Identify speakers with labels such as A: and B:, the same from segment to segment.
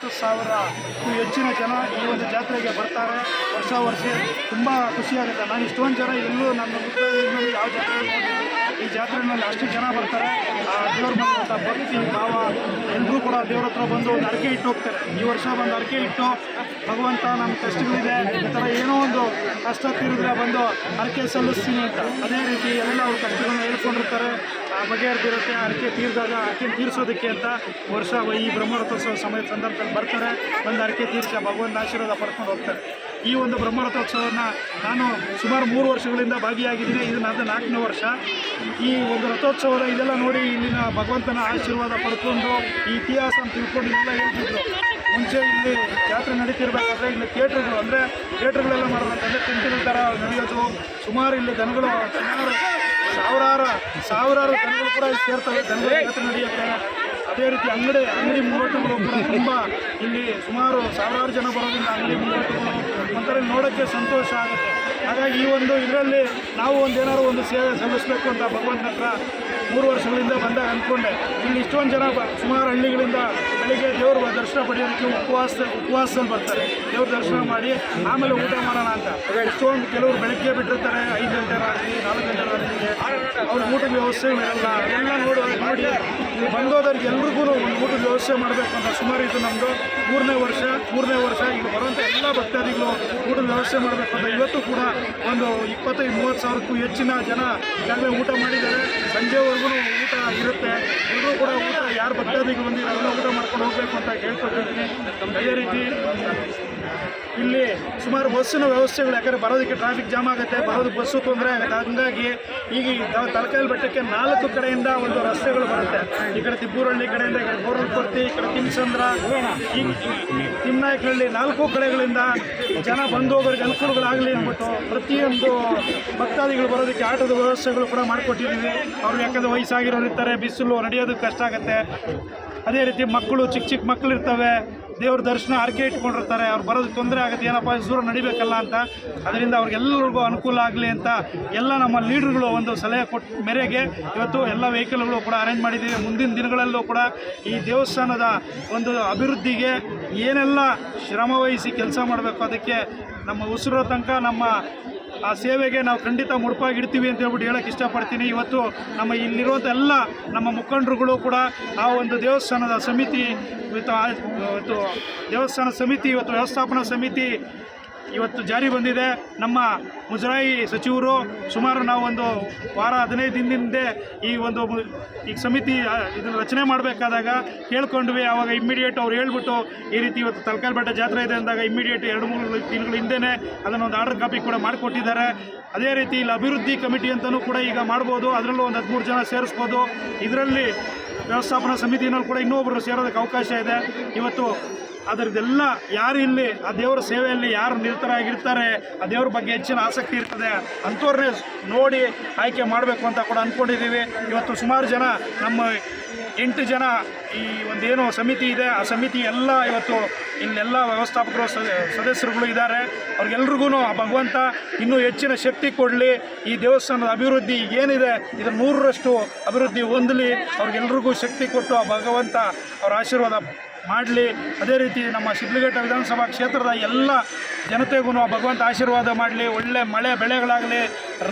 A: ಹತ್ತು ಸಾವಿರಕ್ಕೂ ಹೆಚ್ಚಿನ ಜನ ಈ ಒಂದು ಜಾತ್ರೆಗೆ ಬರ್ತಾರೆ. ವರ್ಷ ವರ್ಷ ತುಂಬ ಖುಷಿಯಾಗುತ್ತೆ. ನಾನು ಇಷ್ಟೊಂದು ಜನ ಎಲ್ಲೂ ನನ್ನ ಮುಖ್ಯದಲ್ಲಿ ಯಾವ ಜಾತ್ರೆ. ಈ ಜಾತ್ರೆಯಲ್ಲಿ ಅಷ್ಟು ಜನ ಬರ್ತಾರೆ. ಆ ದೇವ್ರ ಬಂದಂಥ ಭಕ್ತಿ, ಭಾವ ಎಲ್ಲರೂ ಕೂಡ ದೇವ್ರ ಹತ್ರ ಬಂದು ಒಂದು ಅರಕೆ ಇಟ್ಟು ಹೋಗ್ತಾರೆ. ಈ ವರ್ಷ ಬಂದು ಅರಕೆ ಇಟ್ಟು ಭಗವಂತ ನಮ್ಮ ಕಷ್ಟಗಳಿದೆ. ಈ ಥರ ಏನೋ ಒಂದು ಕಷ್ಟ ತೀರಿದ್ರೆ ಬಂದು ಅರಕೆ ಸಲ್ಲಿಸ್ತೀನಿ ಅಂತ. ಅದೇ ರೀತಿ ಎಲ್ಲ ಅವ್ರ ಕಷ್ಟಗಳನ್ನ ಹೇಳ್ಕೊಂಡಿರ್ತಾರೆ. ಬಗೆಹರಿದಿರುತ್ತೆ ಅರಕೆ ತೀರಿದಾಗ ಅರಕೆ ತೀರಿಸೋದಕ್ಕೆ ಅಂತ ವರ್ಷ ಈ ಬ್ರಹ್ಮರಥೋತ್ಸವ ಸಮಯ ಸಂದರ್ಭದಲ್ಲಿ ಬರ್ತಾರೆ. ಒಂದು ಅರಕೆ ತೀರಿಸಿ ಭಗವಂತ ಆಶೀರ್ವಾದ ಪಡ್ಕೊಂಡು ಹೋಗ್ತಾರೆ. ಈ ಒಂದು ಬ್ರಹ್ಮರಥೋತ್ಸವವನ್ನು ನಾನು ಸುಮಾರು ಮೂರು ವರ್ಷಗಳಿಂದ ಭಾಗಿಯಾಗಿದ್ದೀನಿ. ಇದು ನನ್ನ ನಾಲ್ಕನೇ ವರ್ಷ. ಈ ಒಂದು ರಥೋತ್ಸವದ ಇದೆಲ್ಲ ನೋಡಿ ಇಲ್ಲಿನ ಭಗವಂತನ ಆಶೀರ್ವಾದ ಪಡ್ಕೊಂಡು ಈ ಇತಿಹಾಸ ಅಂತ ತಿಳ್ಕೊಂಡು ಎಲ್ಲ ಹೇಳ್ತಿದ್ರು. ಮುಂಚೆ ಇಲ್ಲಿ ಜಾತ್ರೆ ನಡೀತಿರ್ಬೇಕಾದ್ರೆ ಇಲ್ಲಿ ಥಿಯೇಟ್ರ್ಗಳು ಅಂದರೆ ಥಿಯೇಟ್ರ್ಗಳೆಲ್ಲ ಮಾಡಬೇಕಂದ್ರೆ ಟೆಂಟಿನ ಥರ ನಡೆಯೋದು. ಸುಮಾರು ಇಲ್ಲಿ ಜನಗಳು ಸುಮಾರು ಸಾವಿರಾರು ಸಾವಿರಾರು ದನಗಳು ಕೂಡ ಇಲ್ಲಿ ಸೇರ್ತವೆ ದನಗಳ ಜಾತ್ರೆ ನಡೆಯುತ್ತೆ. ಅದೇ ರೀತಿ ಅಂಗಡಿ ಅಂಗಡಿ ಮುಂಗಟ್ಟುಗಳು ಕೂಡ ತುಂಬ ಇಲ್ಲಿ ಸುಮಾರು ಸಾವಿರಾರು ಜನ ಬರೋದ್ರಿಂದ ಅಂಗಡಿ ಮುಂಗಟ್ಟುಗಳು ಒಂಥರ ನೋಡೋಕ್ಕೆ ಸಂತೋಷ ಆಗುತ್ತೆ. ಹಾಗಾಗಿ ಈ ಒಂದು ಇದರಲ್ಲಿ ನಾವು ಒಂದೇನಾದ್ರು ಒಂದು ಸೇವೆ ಸಲ್ಲಿಸಬೇಕು ಅಂತ ಭಗವಂತನ ಹತ್ರ ಮೂರು ವರ್ಷಗಳಿಂದ ಬಂದಾಗ ಅಂದ್ಕೊಂಡೆ ಇಲ್ಲಿ ಇಷ್ಟೊಂದು ಜನ ಬ- ಸುಮಾರು ಹಳ್ಳಿಗಳಿಂದ ಬೆಳಿಗ್ಗೆ ದೇವ್ರ ದರ್ಶನ ಪಡೆಯೋದಕ್ಕೆ ಉಪವಾಸ ಉಪವಾಸ ಬರ್ತಾರೆ. ದೇವ್ರ ದರ್ಶನ ಮಾಡಿ ಆಮೇಲೆ ಊಟ ಮಾಡೋಣ ಅಂತ. ಎಷ್ಟೊಂದು ಕೆಲವರು ಬೆಳಗ್ಗೆ ಬಿಟ್ಟಿರ್ತಾರೆ. ಐದು ಗಂಟೆ ರಾತ್ರಿ, ನಾಲ್ಕು ಗಂಟೆ ರಾತ್ರಿಗೆ ಅವ್ರ ಊಟದ ವ್ಯವಸ್ಥೆ ಇರಲ್ಲ. ಎಲ್ಲ ನೋಡಿ ನೋಡಿ. ಇಲ್ಲಿ ಬಂದೋದವ್ರಿಗೆ ಎಲ್ರಿಗೂ ಒಂದು ಊಟದ ವ್ಯವಸ್ಥೆ ಮಾಡಬೇಕು ಅಂತ ಸುಮಾರು ಇದು ನಮ್ಮದು ಮೂರನೇ ವರ್ಷ ಮೂರನೇ ವರ್ಷ ಈಗ ಬರುವಂಥ ಎಲ್ಲ ಭಕ್ತಾದಿಗಳು ಊಟದ ವ್ಯವಸ್ಥೆ ಮಾಡಬೇಕು ಅಂತ ಇವತ್ತು ಕೂಡ ಒಂದು ಇಪ್ಪತ್ತೈದು, ಮೂವತ್ತು ಸಾವಿರಕ್ಕೂ ಹೆಚ್ಚಿನ ಜನ ಈಗಾಗಲೇ ಊಟ ಮಾಡಿದ್ದಾರೆ. ಸಂಜೆವರೆಗೂ ಊಟ ಇರುತ್ತೆ. ಎಲ್ಲರೂ ಕೂಡ ಊಟ ಯಾರು ಭಕ್ತಾದಿಗಳು ಬಂದಿರೋ ಊಟ ಊಟ ಮಾಡ್ಕೊಂಡು ಹೋಗಬೇಕು ಅಂತ ಕೇಳ್ಕೊತಿದ್ದೀನಿ ಅದೇ ರೀತಿ ಇಲ್ಲಿ ಸುಮಾರು ಬಸ್ಸಿನ ವ್ಯವಸ್ಥೆಗಳು, ಯಾಕಂದರೆ ಬರೋದಕ್ಕೆ ಟ್ರಾಫಿಕ್ ಜಾಮ್ ಆಗುತ್ತೆ, ಬರೋದು ಬಸ್ಸು ತೊಂದರೆ ಆಗುತ್ತೆ. ಹಂಗಾಗಿ ಈಗ ತಲಕಾಯಲ್ ಬೆಟ್ಟಕ್ಕೆ ನಾಲ್ಕು ಕಡೆಯಿಂದ ಒಂದು ರಸ್ತೆಗಳು ಬರುತ್ತೆ. ಈ ಕಡೆ ತಿಬ್ಬೂರಹಳ್ಳಿ ಕಡೆಯಿಂದ ಈ ಕಡೆ ಗೋರಲ್ಪರ್ತಿ ಈ ಕಡೆ ತಿಮ್ಸಂದ್ರ ತಿಮ್ಮನಾಯಕಹಳ್ಳಿ ನಾಲ್ಕು ಕಡೆಗಳಿಂದ ಜನ ಬಂದು ಹೋಗೋರಿಗೆ ಅನುಕೂಲಗಳಾಗಲಿ ಅಂದ್ಬಿಟ್ಟು ಪ್ರತಿಯೊಂದು ಭಕ್ತಾದಿಗಳು ಬರೋದಕ್ಕೆ ಆಟದ ವ್ಯವಸ್ಥೆಗಳು ಕೂಡ ಮಾಡಿಕೊಟ್ಟಿದ್ದೀವಿ. ಅವ್ರು ಯಾಕಂದರೆ ವಯಸ್ಸಾಗಿರೋರು ಇರ್ತಾರೆ ಬಿಸಿಲು, ನಡೆಯೋದಕ್ಕೆ ಕಷ್ಟ ಆಗುತ್ತೆ. ಅದೇ ರೀತಿ ಮಕ್ಕಳು ಚಿಕ್ಕ ಚಿಕ್ಕ ಮಕ್ಕಳು ಇರ್ತವೆ. ದೇವ್ರ ದರ್ಶನ ಹರಕೆ ಇಟ್ಕೊಂಡಿರ್ತಾರೆ. ಅವ್ರು ಬರೋದು ತೊಂದರೆ ಆಗುತ್ತೆ. ಏನಪ್ಪ ದೂರ ನಡಿಬೇಕಲ್ಲ ಅಂತ. ಅದರಿಂದ ಅವ್ರಿಗೆಲ್ಲರಿಗೂ ಅನುಕೂಲ ಆಗಲಿ ಅಂತ ಎಲ್ಲ ನಮ್ಮ ಲೀಡರ್ಗಳು ಒಂದು ಸಲಹೆ ಕೊಟ್ಟ ಮೇರೆಗೆ ಇವತ್ತು ಎಲ್ಲ ವೆಹಿಕಲ್ಗಳು ಕೂಡ ಅರೇಂಜ್ ಮಾಡಿದ್ದೀವಿ. ಮುಂದಿನ ದಿನಗಳಲ್ಲೂ ಕೂಡ ಈ ದೇವಸ್ಥಾನದ ಒಂದು ಅಭಿವೃದ್ಧಿಗೆ ಏನೆಲ್ಲ ಶ್ರಮವಹಿಸಿ ಕೆಲಸ ಮಾಡಬೇಕು, ಅದಕ್ಕೆ ನಮ್ಮ ಉಸಿರೋ ತನಕ ನಮ್ಮ ಆ ಸೇವೆಗೆ ನಾವು ಖಂಡಿತ ಮುಡುಪಾಗಿಡ್ತೀವಿ ಅಂತ ಹೇಳ್ಬಿಟ್ಟು ಹೇಳಕ್ಕೆ ಇಷ್ಟಪಡ್ತೀನಿ. ಇವತ್ತು ನಮ್ಮ ಇಲ್ಲಿರೋದೆಲ್ಲ ನಮ್ಮ ಮುಖಂಡರುಗಳು ಕೂಡ ಆ ಒಂದು ದೇವಸ್ಥಾನದ ಸಮಿತಿ ಇವತ್ತು ದೇವಸ್ಥಾನ ಸಮಿತಿ, ಇವತ್ತು ವ್ಯವಸ್ಥಾಪನಾ ಸಮಿತಿ ಇವತ್ತು ಜಾರಿ ಬಂದಿದೆ. ನಮ್ಮ ಮುಜರಾಯಿ ಸಚಿವರು ಸುಮಾರು ನಾವು ಒಂದು ವಾರ, ಹದಿನೈದು ದಿನದಿಂದ ಈ ಒಂದು ಈ ಸಮಿತಿ ಇದನ್ನು ರಚನೆ ಮಾಡಬೇಕಾದಾಗ ಕೇಳ್ಕೊಂಡ್ವಿ ಆವಾಗ ಇಮ್ಮಿಡಿಯೇಟ್ ಅವ್ರು ಹೇಳ್ಬಿಟ್ಟು ಈ ರೀತಿ ಇವತ್ತು ತಲಕಾಲ್ ಬೆಟ್ಟ ಜಾತ್ರೆ ಇದೆ ಅಂದಾಗ ಇಮ್ಮಿಡಿಯೇಟ್ ಎರಡು, ಮೂರು ದಿನಗಳ ಅದನ್ನು ಒಂದು ಆರ್ಡರ್ ಕಾಪಿ ಕೂಡ ಮಾಡಿಕೊಟ್ಟಿದ್ದಾರೆ. ಅದೇ ರೀತಿ ಇಲ್ಲಿ ಅಭಿವೃದ್ಧಿ ಕಮಿಟಿ ಅಂತಲೂ ಕೂಡ ಈಗ ಮಾಡ್ಬೋದು. ಅದರಲ್ಲೂ ಒಂದು ಹದಿಮೂರು ಜನ ಸೇರಿಸ್ಬೋದು. ಇದರಲ್ಲಿ ವ್ಯವಸ್ಥಾಪನಾ ಸಮಿತಿನಲ್ಲಿ ಕೂಡ ಇನ್ನೊಬ್ಬರು ಸೇರೋದಕ್ಕೆ ಅವಕಾಶ ಇದೆ. ಇವತ್ತು ಅದರದ್ದೆಲ್ಲ ಯಾರು ಇಲ್ಲಿ, ಆ ದೇವರ ಸೇವೆಯಲ್ಲಿ ಯಾರು ನಿರತರಾಗಿರ್ತಾರೆ, ಆ ದೇವ್ರ ಬಗ್ಗೆ ಹೆಚ್ಚಿನ ಆಸಕ್ತಿ ಇರ್ತದೆ ಅಂಥವ್ರನ್ನೇ ನೋಡಿ ಆಯ್ಕೆ ಮಾಡಬೇಕು ಅಂತ ಕೂಡ ಅಂದ್ಕೊಂಡಿದ್ದೀವಿ. ಇವತ್ತು ಸುಮಾರು ಜನ ನಮ್ಮ ಎಂಟು ಜನ ಈ ಒಂದೇನು ಸಮಿತಿ ಇದೆ, ಆ ಸಮಿತಿ ಎಲ್ಲ ಇವತ್ತು ಇಲ್ಲೆಲ್ಲ ವ್ಯವಸ್ಥಾಪಕರು, ಸದ- ಸದಸ್ಯರುಗಳು ಇದ್ದಾರೆ. ಅವ್ರಿಗೆಲ್ರಿಗೂ ಆ ಭಗವಂತ ಇನ್ನೂ ಹೆಚ್ಚಿನ ಶಕ್ತಿ ಕೊಡಲಿ. ಈ ದೇವಸ್ಥಾನದ ಅಭಿವೃದ್ಧಿ ಏನಿದೆ, ಇದರ ನೂರರಷ್ಟು ಅಭಿವೃದ್ಧಿ ಹೊಂದಲಿ. ಅವ್ರಿಗೆಲ್ರಿಗೂ ಶಕ್ತಿ ಕೊಟ್ಟು ಆ ಭಗವಂತ ಅವರ ಆಶೀರ್ವಾದ ಮಾಡಲಿ. ಅದೇ ರೀತಿ ನಮ್ಮ ಶಿಡ್ಲಘಟ್ಟ ವಿಧಾನಸಭಾ ಕ್ಷೇತ್ರದ ಎಲ್ಲ ಜನತೆಗೂ ಭಗವಂತ ಆಶೀರ್ವಾದ ಮಾಡಲಿ. ಒಳ್ಳೆ ಮಳೆ ಬೆಳೆಗಳಾಗಲಿ,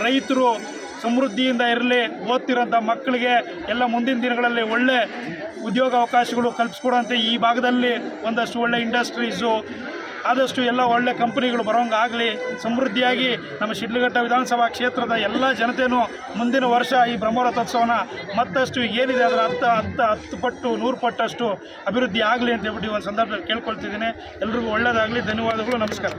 A: ರೈತರು ಸಮೃದ್ಧಿಯಿಂದ ಇರಲಿ, ಓದ್ತಿರೋಂಥ ಮಕ್ಕಳಿಗೆ ಎಲ್ಲ ಮುಂದಿನ ದಿನಗಳಲ್ಲಿ ಒಳ್ಳೆ ಉದ್ಯೋಗ ಅವಕಾಶಗಳು ಕಲ್ಪಿಸ್ಕೊಡುವಂತೆ ಈ ಭಾಗದಲ್ಲಿ ಒಂದಷ್ಟು ಒಳ್ಳೆ ಇಂಡಸ್ಟ್ರೀಸು ಆದಷ್ಟು ಎಲ್ಲ ಒಳ್ಳೆ ಕಂಪನಿಗಳು ಬರೋಂಗಾಗಲಿ, ಸಮೃದ್ಧಿಯಾಗಿ ನಮ್ಮ ಶಿಡ್ಲಘಟ್ಟ ವಿಧಾನಸಭಾ ಕ್ಷೇತ್ರದ ಎಲ್ಲ ಜನತೆಯೂ ಮುಂದಿನ ವರ್ಷ ಈ ಬ್ರಹ್ಮರಥೋತ್ಸವನ ಮತ್ತಷ್ಟು ಏನಿದೆ ಅದರ ಹತ್ತು ಹತ್ತು ಹತ್ತು ಪಟ್ಟು, ನೂರು ಪಟ್ಟಷ್ಟು ಅಭಿವೃದ್ಧಿ ಆಗಲಿ ಅಂತ ಹೇಳ್ಬಿಟ್ಟು ಒಂದು ಸಂದರ್ಭದಲ್ಲಿ ಕೇಳ್ಕೊಳ್ತಿದ್ದೀನಿ. ಎಲ್ರಿಗೂ ಒಳ್ಳೆಯದಾಗಲಿ ಧನ್ಯವಾದಗಳು, ನಮಸ್ಕಾರ.